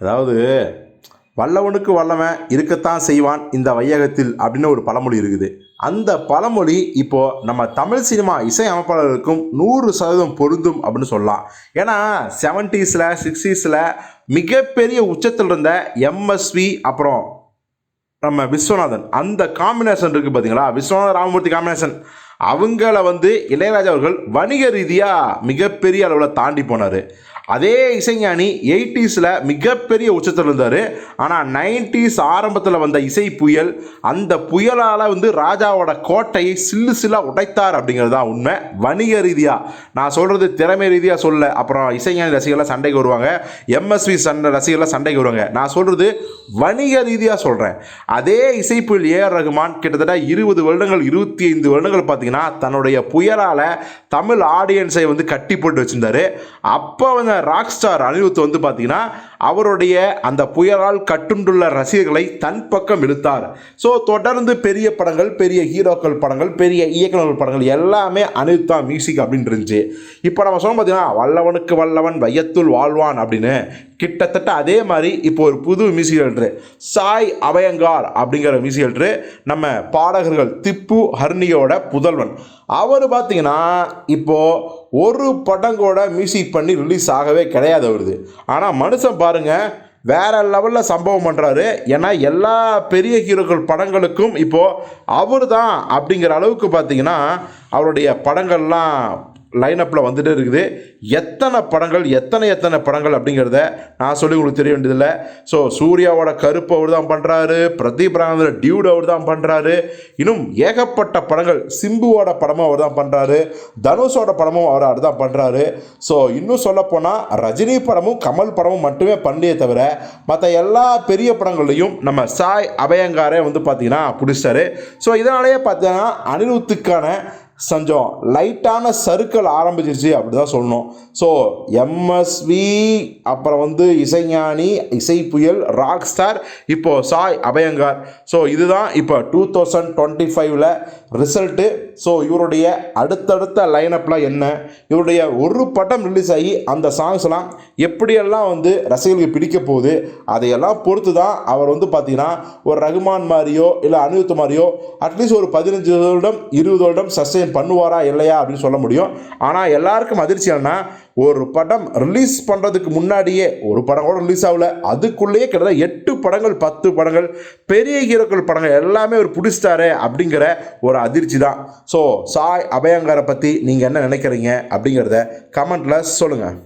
அதாவது வல்லவனுக்கு வல்லவன் இருக்கத்தான் செய்வான் இந்த வையகத்தில் அப்படின்னு ஒரு பழமொழி இருக்குது. அந்த பழமொழி இப்போ நம்ம தமிழ் சினிமா இசை அமைப்பாளர்களுக்கும் நூறு சதவீதம் பொருந்தும் அப்படின்னு சொல்லலாம். ஏன்னா செவன்ட்டீஸில் சிக்ஸ்டீஸில் மிகப்பெரிய உச்சத்தில் இருந்த எம்எஸ்வி அப்புறம் நம்ம விஸ்வநாதன். அந்த காம்பினேஷன் இருக்குது பார்த்தீங்களா விஸ்வநாதன் ராமமூர்த்தி காம்பினேஷன் அவங்கள வந்து இளையராஜா அவர்கள் வணிக ரீதியாக மிகப்பெரிய அளவில் தாண்டி போனார். அதே இசைஞானி எயிட்டிஸில் மிகப்பெரிய உச்சத்தில் இருந்தார். ஆனால் நைன்டிஸ் ஆரம்பத்தில் வந்த இசை புயல் அந்த புயலால் வந்து ராஜாவோட கோட்டையை சில்லு சில்லாக உடைத்தார் அப்படிங்கிறது தான் உண்மை. வணிக ரீதியாக நான் சொல்கிறது திறமை ரீதியாக சொல்ல அப்புறம் இசைஞானி ரசிகர்லாம் சண்டைக்கு வருவாங்க. எம்எஸ்வி சண்டை ரசிகர்லாம் சண்டைக்கு வருவாங்க. நான் சொல்கிறது வணிக ரீதியாக சொல்கிறேன் அதே இசை புயல் ஏஆர் ரகுமான் கிட்டத்தட்ட இருபது வருடங்கள் இருபத்தி ஐந்து வருடங்கள் பார்த்தீங்கன்னா தன்னுடைய புயலால் தமிழ் ஆடியன்ஸை வந்து கட்டி போட்டு வச்சிருந்தாரு. அப்போ வந்து ராக் ஸ்டார் அனிருத் வந்து பார்த்தீங்கன்னா அவருடைய அந்த புயலால் கட்டுண்டுள்ள ரசிகர்களை தன் பக்கம் இழுத்தார். ஸோ தொடர்ந்து பெரிய படங்கள் பெரிய ஹீரோக்கள் படங்கள் பெரிய இயக்குநர்கள் படங்கள் எல்லாமே அனிதா மியூசிக் அப்படின்னு இருந்துச்சு. இப்போ நம்ம சொன்னோம் பார்த்தீங்கன்னா வல்லவனுக்கு வல்லவன் வையத்துள் வாழ்வான் அப்படின்னு. கிட்டத்தட்ட அதே மாதிரி இப்போ ஒரு புது மியூசிக் டேரக்டர் சாய் அபயங்கார் அப்படிங்கிற மியூசிக் டேரக்டர் நம்ம பாடகர்கள் திப்பு ஹர்னியோட புதல்வன். அவர் பார்த்தீங்கன்னா இப்போது ஒரு படம் கூட மியூசிக் பண்ணி ரிலீஸ் ஆகவே கிடையாது அவருது. ஆனால் மனுஷன் பாருங்கள் வேறு லெவலில் சம்பவம் பண்ணுறாரு ஏன்னா எல்லா பெரிய ஹீரோக்கள் படங்களுக்கும் இப்போது அவர் தான் அப்படிங்கிற அளவுக்கு பார்த்தீங்கன்னா அவருடைய படங்கள்லாம் லைன் அப்பில் வந்துட்டே இருக்குது. எத்தனை படங்கள் எத்தனை எத்தனை படங்கள் அப்படிங்கிறத நான் சொல்லி உங்களுக்கு தெரிய வேண்டியதில்லை. ஸோ சூர்யாவோட கருப்பு அவர் தான் பண்ணுறாரு பிரதீப் ராமந்தோட டியூட் அவர் தான் பண்ணுறாரு இன்னும் ஏகப்பட்ட படங்கள் சிம்புவோட படமும் அவர் தான் பண்ணுறாரு தனுஷோட படமும் அவர் அவர் தான் பண்ணுறாரு ஸோ இன்னும் சொல்லப்போனால் ரஜினி படமும் கமல் படமும் மட்டுமே பண்ணியே தவிர மற்ற எல்லா பெரிய படங்கள்லையும் நம்ம சாய் அபயங்காரே வந்து பார்த்திங்கன்னா பிடிச்சிட்டாரு ஸோ இதனாலேயே பார்த்தீங்கன்னா அனிருத்துக்கான கொஞ்சம் லைட்டான சறுக்கல் ஆரம்பிச்சிருச்சு அப்படி தான் சொல்லணும் ஸோ எம்எஸ்வி அப்புறம் வந்து இசைஞானி இசை புயல் ராக் ஸ்டார் இப்போ சாய் அபயங்கார். ஸோ இதுதான் இப்போ டூ தௌசண்ட் டுவெண்ட்டி ஃபைவ்ல ரிசல்ட்டு ஸோ இவருடைய அடுத்தடுத்த லைனப்லாம் என்ன? இவருடைய ஒரு படம் ரிலீஸ் ஆகி அந்த சாங்ஸ்லாம் எப்படியெல்லாம் வந்து ரசிகர்களுக்கு பிடிக்க போகுது அதையெல்லாம் பொறுத்து தான் அவர் வந்து பார்த்தீங்கன்னா ஒரு ரகுமான் மாதிரியோ இல்லை அனிருத் மாதிரியோ அட்லீஸ்ட் ஒரு பதினஞ்சு வருடம் இருபது வருடம் சஸ்டெயின் பண்ணுவாரா இல்லையா அப்படின்னு சொல்ல முடியும். ஆனால் எல்லாருக்கும் அதிர்ச்சி என்னன்னா ஒரு படம் ரிலீஸ் பண்ணுறதுக்கு முன்னாடியே ஒரு படம் கூட ரிலீஸ் ஆகல. அதுக்குள்ளேயே கிட்டத்தட்ட எட்டு படங்கள் பத்து படங்கள் பெரிய ஹீரோக்கள் படங்கள் எல்லாமே ஒரு பிடிச்சிட்டாரு அப்படிங்கிற ஒரு அதிர்ச்சி தான். ஸோ சாய் அபயங்கரை பற்றி நீங்கள் என்ன நினைக்கிறீங்க அப்படிங்கிறத கமெண்ட்டில் சொல்லுங்கள்